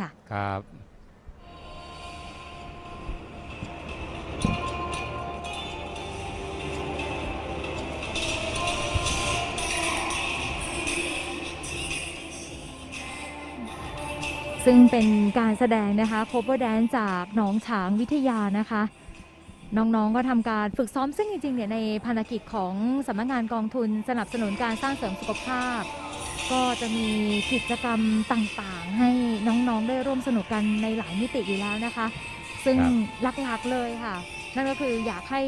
ค่ะ ครับ ซึ่งเป็นการแสดงนะคะ cover dance จากหนองฉางวิทยานะคะ น้องๆก็ทำการฝึกซ้อมซึ่งจริงๆเนี่ยในภารกิจของสำนักงานกองทุนสนับสนุนการสร้างเสริมสุขภาพ ก็จะมีกิจกรรมต่างๆ ให้น้องๆได้ร่วมสนุกกันในหลายมิติอยู่แล้วนะคะ ซึ่งครับหลักๆเลยค่ะ นั่นก็คืออยากให้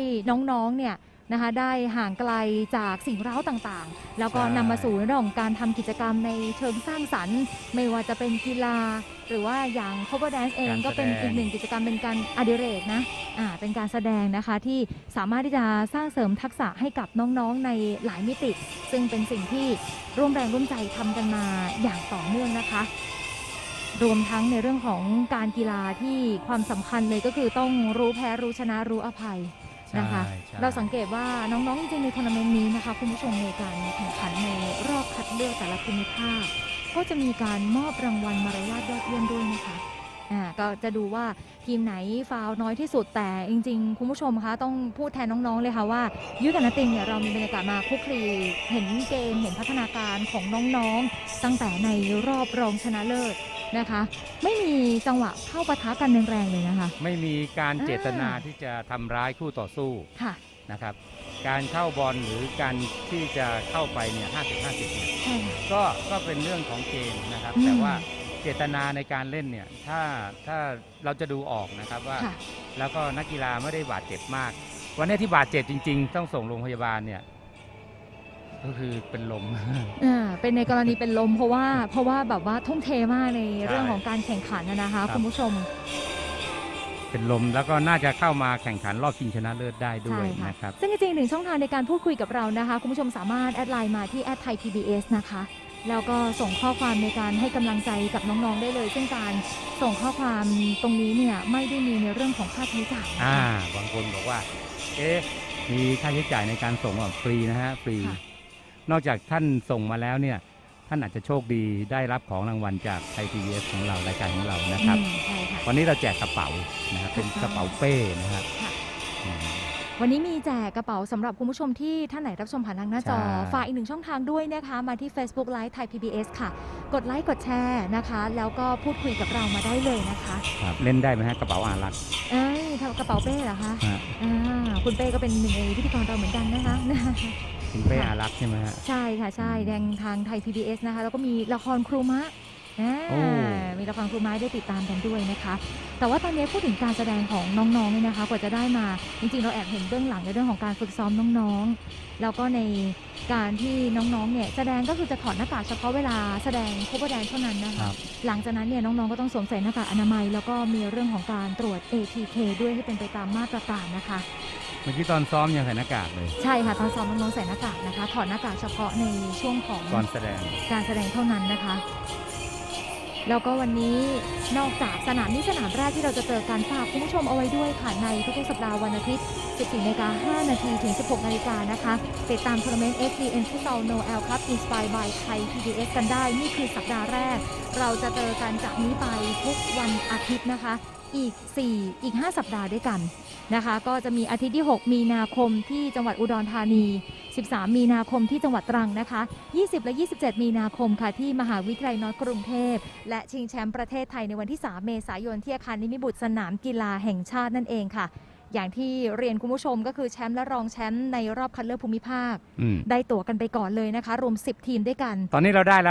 น้องๆเนี่ย นะคะได้ห่างไกลจากสิ่งเร้าต่างๆ แล้วก็นำมาสู่เรื่องของการทำกิจกรรมในเชิงสร้างสรรค์ ไม่ว่าจะเป็นกีฬา หรือว่าอย่าง cover dance เองการก็เป็นแสดงอีกหนึ่งกิจกรรมเป็นการอดิเรกนะอ่าเป็นการแสดงนะคะที่สามารถที่จะสร้างเสริมทักษะให้กับน้องๆในหลายมิติ ซึ่งเป็นสิ่งที่ร่วมแรงร่วมใจทำกันมาอย่างต่อเนื่องนะคะ รวมทั้งในเรื่องของการกีฬาที่ความสำคัญเลยก็คือต้องรู้แพ้รู้ชนะรู้อภัย นะคะใช่ใช่เราสังเกตว่าน้องๆจริงๆในทัวร์นาเมนต์นี้นะคะคุณผู้ชมในการแข่งขันในรอบคัดเลือกแต่ละภูมิภาค ก็จะมีการมอบรางวัลมารยาทยอดเยี่ยมด้วยนะคะอ่าก็จะดูว่าทีมไหนฟาวล์น้อยที่สุดแต่จริง ๆ คุณผู้ชมคะต้องพูดแทนน้องๆเลยค่ะว่ายุทธกับนติงเนี่ยเรามีบรรยากาศมาคลุกคลีเห็นเกมเห็นพัฒนาการของน้องๆ ตั้งแต่ในรอบรองชนะเลิศ นะคะ ไม่มีจังหวะเข้าปะทะกันแรงๆเลยนะคะ ไม่มีการอ่าเจตนาที่จะทำร้ายคู่ต่อสู้ค่ะนะครับ การเข้าบอลหรือการที่จะเข้าไปเนี่ย50 50เนี่ยใช่ค่ะ ก็ก็เป็นเรื่องของเกมนะครับ อืม แต่ว่าเจตนาในการเล่นเนี่ยถ้าถ้าเราจะดูออกนะครับว่า ค่ะ แล้วก็นักกีฬาไม่ได้บาดเจ็บมาก วันนี้ที่บาดเจ็บจริง ๆ ต้องส่งโรงพยาบาลเนี่ย ก็คือเป็นลม อ่าเป็นในกรณีเป็นลมเพราะว่าเพราะว่าแบบว่าทุ่มเทมากในเรื่องใช่ของการแข่งขันนะนะคะครับคุณผู้ชม เป็นลมแล้วก็น่าจะเข้ามาแข่งขันรอบชิงชนะเลิศได้ด้วยใช่ค่ะนะครับ ซึ่งจริงๆหนึ่งช่องทางในการพูดคุยกับเรานะคะ คุณผู้ชมสามารถแอดไลน์มาที่แอดไทย PBS นะคะ แล้วก็ส่งข้อความในการให้กำลังใจกับน้องๆได้เลย ซึ่งการส่งข้อความตรงนี้เนี่ยไม่ได้มีในเรื่องของค่าใช้จ่ายนะคะ อ่าบางคนบอกว่า เอ๊ะ มีค่าใช้จ่ายในการส่งอะฟรีนะฮะ ฟรี ค่ะ นอกจากท่านส่งมาแล้วเนี่ย ท่านอาจจะโชคดีได้รับของรางวัลจากไทยพีบีของเรารายการของเรานะครับ อืมใช่ค่ะ วันนี้เราแจกกระเป๋านะครับเป็นถูกต้องกระเป๋าเป้นะครับค่ะ อืม วันนี้มีแจกกระเป๋าสำหรับคุณผู้ชมที่ท่านไหนรับชมผ่านทางหน้าจอ ใช่ ฝากอีกหนึ่งช่องทางด้วยนะคะ มาที่ Facebook Live ไทย PBS ค่ะ กดไลค์กดแชร์นะคะ แล้วก็พูดคุยกับเรามาได้เลยนะคะครับเล่นได้ไหมฮะกระเป๋าอารักษ์เอ้ยทำกระเป๋าเป้เหรอคะฮะอ่าคุณเป้ก็เป็นหนึ่งในพิธีกรเราเหมือนกันนะคะ คุณเป้อารักษ์ใช่ไหมฮะ ใช่ค่ะใช่ แดงทางไทย PBS นะคะ แล้วก็มีละครครูมะอ่าโอ้ มีละครครูมะให้ได้ติดตามกันด้วยนะคะ แต่ว่าตอนนี้พูดถึงการแสดงของน้องๆเนี่ยนะคะ กว่าจะได้มา จริงๆ เราแอบเห็นเบื้องหลังในเรื่องของการฝึกซ้อมน้องๆ แล้วก็ในการที่น้องๆ เนี่ยแสดงก็คือจะถอดหน้ากากเฉพาะเวลาแสดงโคเวอร์แดนเท่านั้นนะคคะรับหลังจากนั้นเนี่ยน้องๆ ก็ต้องสวมใส่หน้ากากอนามัย แล้วก็มีเรื่องของการตรวจ ATK ด้วยให้เป็นไปตามมาตรการนะคะ เมื่อกี้ตอนซ้อมยังใส่หน้ากากเลย ใช่ค่ะตอนซ้อมน้องๆใส่หน้ากากนะคะ ถอดหน้ากากเฉพาะในช่วงของก่อนแสดง การแสดงเท่านั้นนะคะ แล้วก็วันนี้นอกจากสนามนี้สนามแรกที่เราจะเจอกันฝากคุณผู้ชมเอาไว้ด้วยค่ะในทุกๆสัปดาห์วันอาทิตย์ 14นาฬิกา5นาทีถึง 16นาฬิกานะคะ ติดตามทัวร์นาเมนต์ FDN Futsal Noel Cup Inspired by Thai PBS กันได้ นี่คือสัปดาห์แรก เราจะเจอกันจากนี้ไปทุกวันอาทิตย์นะคะ อีก 4 อีก 5 สัปดาห์ด้วยกันนะคะ ก็จะมีอาทิตย์ที่ 6 มีนาคมที่จังหวัดอุดรธานี 13 มีนาคมที่จังหวัดตรังนะคะ 20 และ 27 มีนาคมค่ะที่มหาวิทยาลัยนอร์ทกรุงเทพ และชิงแชมป์ประเทศไทยในวันที่ 3 เมษายนที่อาคารนิมิบุตรสนามกีฬาแห่งชาตินั่นเองค่ะอย่างที่เรียนคุณผู้ชมก็คือแชมป์และรองแชมป์ในรอบคัดเลือกภูมิภาคอืมได้ตั๋วกันไปก่อนเลยนะคะ รวม 10 ทีมด้วยกัน ตอนนี้เราได้แล้ว